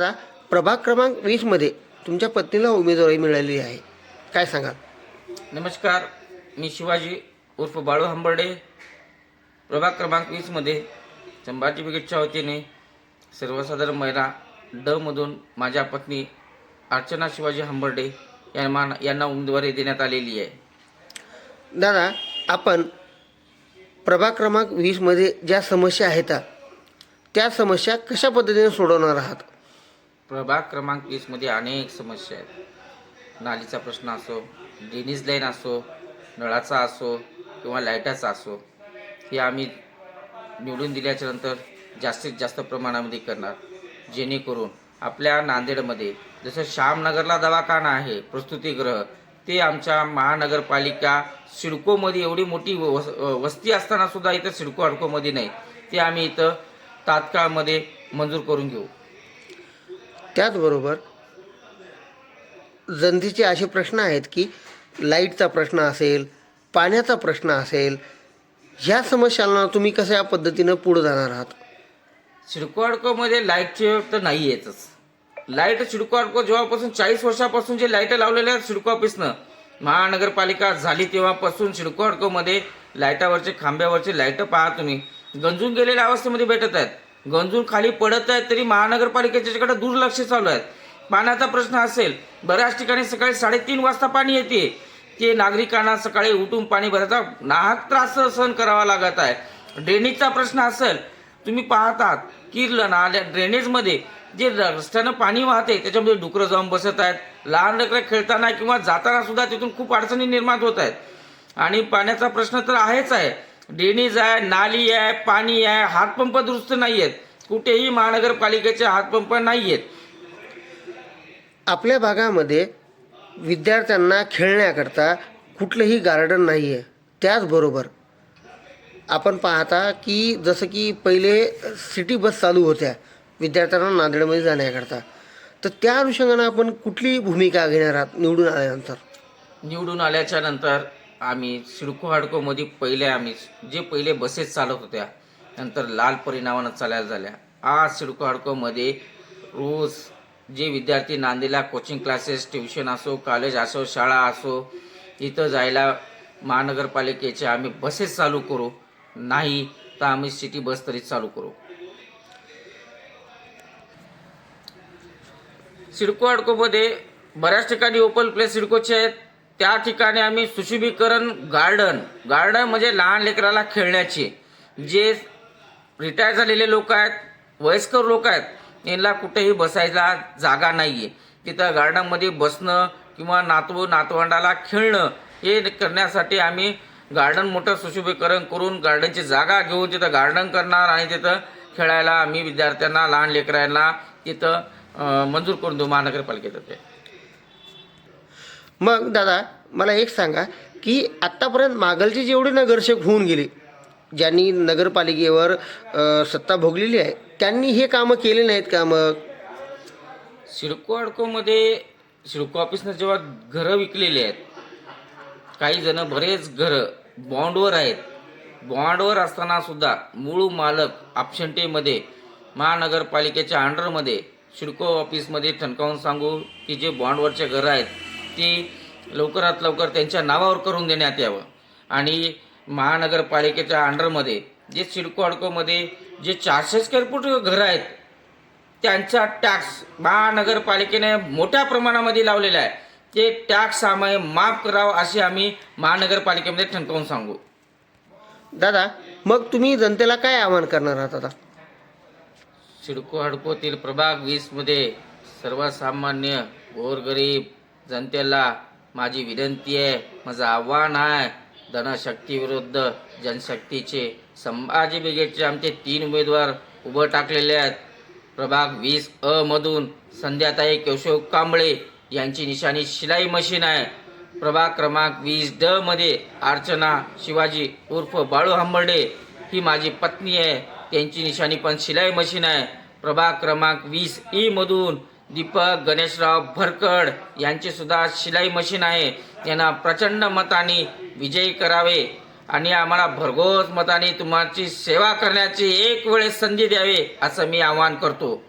दादा प्रभाग क्रमांक वीसमध्ये तुमच्या पत्नीला उमेदवारी मिळालेली आहे. काय सांगाल? नमस्कार मी शिवाजी उर्फ बाळू हंबर्डे. प्रभाग क्रमांक वीसमध्ये संभाजी ब्रिगेडच्या वतीने सर्वसाधारण महिला ड मधून माझ्या पत्नी अर्चना शिवाजी हंबर्डे यांना यांना उमेदवारी देण्यात आलेली आहे. दादा आपण प्रभाग क्रमांक वीसमध्ये ज्या समस्या आहेत त्या समस्या कशा पद्धतीने सोडवणार आहात? प्रभाग क्रमांक वीसमध्ये अनेक समस्या आहेत. नालीचा प्रश्न असो ड्रेनेज लाईन असो नळाचा असो किंवा लाईटाचा असो हे आम्ही निवडून दिल्याच्या नंतर जास्तीत जास्त प्रमाणामध्ये करणार. जेणेकरून आपल्या नांदेडमध्ये जसं श्यामनगरला दवाखाना आहे प्रस्तुतीगृह ते आमच्या महानगरपालिका सिडकोमध्ये एवढी मोठी वस वस्ती असतानासुद्धा इथं सिडको अडकोमध्ये नाही. ते आम्ही इथं तात्काळमध्ये मंजूर करून घेऊ. त्याचबरोबर जनतेचे असे प्रश्न आहेत की लाईटचा प्रश्न असेल पाण्याचा प्रश्न असेल ह्या समस्यांना तुम्ही कशा या पद्धतीनं पुढे जाणार आहात? सिडको अडकोमध्ये लाईटचे तर नाही येतच लाइट सिडको अडको जेव्हापासून चाळीस वर्षापासून जे लाइट लावलेल्या आहेत शिडको ऑफिसनं महानगरपालिका झाली तेव्हापासून शिडको अडकोमध्ये लाईटावरचे खांब्यावरचे लाइट पहा तुम्ही. गंजून गेलेल्या अवस्थेमध्ये भेटत आहेत. गंजून खाली पडत आहेत तरी महानगरपालिकेच्याकडे दुर्लक्ष चालू आहे. पाण्याचा प्रश्न असेल बऱ्याच ठिकाणी सकाळी साडेतीन वाजता पाणी येते. ते नागरिकांना सकाळी उठून पाणी भरायचा नाहक त्रास सहन करावा लागत आहे. ड्रेनेजचा प्रश्न असेल तुम्ही पाहतात की ल- नाल्या ड्रेनेजमध्ये जे रस्त्यानं पाणी वाहते त्याच्यामध्ये डुकरं जाऊन बसत आहेत. लहान लेकरं खेळताना किंवा जाताना सुद्धा तिथून खूप अडचणी निर्माण होत आहेत. आणि पाण्याचा प्रश्न तर आहेच आहे. ड्रेनेज आहे नाली आहे पाणी आहे हातपंप दुरुस्त नाही आहेत कुठेही महानगरपालिकेचे हातपंप नाही आहेत आपल्या भागामध्ये विद्यार्थ्यांना खेळण्याकरता कुठलंही गार्डन नाही आहे त्याचबरोबर आपण पाहता की जसं की पहिले सिटी बस चालू होत्या विद्यार्थ्यांना नांदेडमध्ये जाण्याकरता. तर त्या अनुषंगानं आपण कुठली भूमिका घेणार आहात निवडून आल्यानंतर? निवडून आल्याच्यानंतर आम्ही सिडको हाडकोमध्ये पहिले आम्ही जे पहिले बसेस चालत होत्या नंतर लाल परिणामानं चालायला झाल्या. आज सिडको हाडकोमध्ये रोज जे विद्यार्थी नांदेला कोचिंग क्लासेस ट्युशन असो कॉलेज असो शाळा असो इथं जायला महानगरपालिकेचे आम्ही बसेस चालू करू. नाही तर आम्ही सिटी बस तरी चालू करू. सिडको हाडकोमध्ये बऱ्याच ठिकाणी ओपन प्लेस सिडकोचे आहेत. त्या ठिकाणी आम्ही सुशोभीकरण गार्डन गार्डन म्हणजे लहान लेकराला खेळण्याचे. जे रिटायर झालेले लोक आहेत वयस्कर लोक आहेत यांना कुठेही बसायला जागा नाही आहे तिथं गार्डनमध्ये बसणं किंवा नातू नातवंडाला खेळणं हे करण्यासाठी आम्ही गार्डन मोठं सुशोभीकरण करून गार्डनची जागा घेऊन तिथं गार्डन करणार आणि तिथं खेळायला आम्ही विद्यार्थ्यांना लहान लेकरांना तिथं मंजूर करून देऊ महानगरपालिकेतर्फे. मग दादा मला एक सांगा की आत्तापर्यंत मागलची जेवढी नगरसेवक होऊन गेले ज्यांनी नगरपालिकेवर सत्ता भोगलेली आहे त्यांनी हे कामं केले नाहीत का मग? सिडको अडकोमध्ये सिडको ऑफिसनं जेव्हा घरं विकलेली आहेत काही जण बरेच घरं बॉन्डवर आहेत. बॉन्डवर असताना सुद्धा मूळ मालक आपशंटेमध्ये महानगरपालिकेच्या अंडरमध्ये सिडको ऑफिसमध्ये ठणकावून सांगू की जे बॉन्डवरचे घरं आहेत ती लवकरात लवकर त्यांच्या नावावर करून देण्यात यावं. आणि महानगरपालिकेच्या अंडरमध्ये जे सिडको अडकोमध्ये जे चारशे स्क्वेअर फूट घरं आहेत त्यांचा टॅक्स महानगरपालिकेने मोठ्या प्रमाणामध्ये लावलेला आहे. ते टॅक्स आम्ही माफ करावं अशी आम्ही महानगरपालिकेमध्ये ठणकावून सांगू. दादा मग तुम्ही जनतेला काय आवाहन करणार आहात आता? सिडको हडकोतील प्रभाग वीसमध्ये सर्वसामान्य गोरगरीब जनतेला माझी विनंती आहे माझं आव्हान आहे धनशक्तीविरुद्ध जनशक्तीचे संभाजी ब्रिगेडचे आमचे तीन उमेदवार उभं टाकलेले आहेत. प्रभाग वीस अ मधून संध्याताई केशव कांबळे यांची निशाणी शिलाई मशीन आहे. प्रभाग क्रमांक वीस ड मध्ये अर्चना शिवाजी उर्फ बाळू हंबर्डे ही माझी पत्नी आहे. त्यांची निशाणी पण शिलाई मशीन आहे. प्रभाग क्रमांक वीस ई मधून दीपक गणेशराव भरकड यांची सुद्धा शिलाई मशीन आहे. यांना प्रचंड मताने विजयी करावे आणि आम्हाला भरघोस मताने तुमची सेवा करण्याची एक वेळेस संधी द्यावी असं मी आवाहन करतो.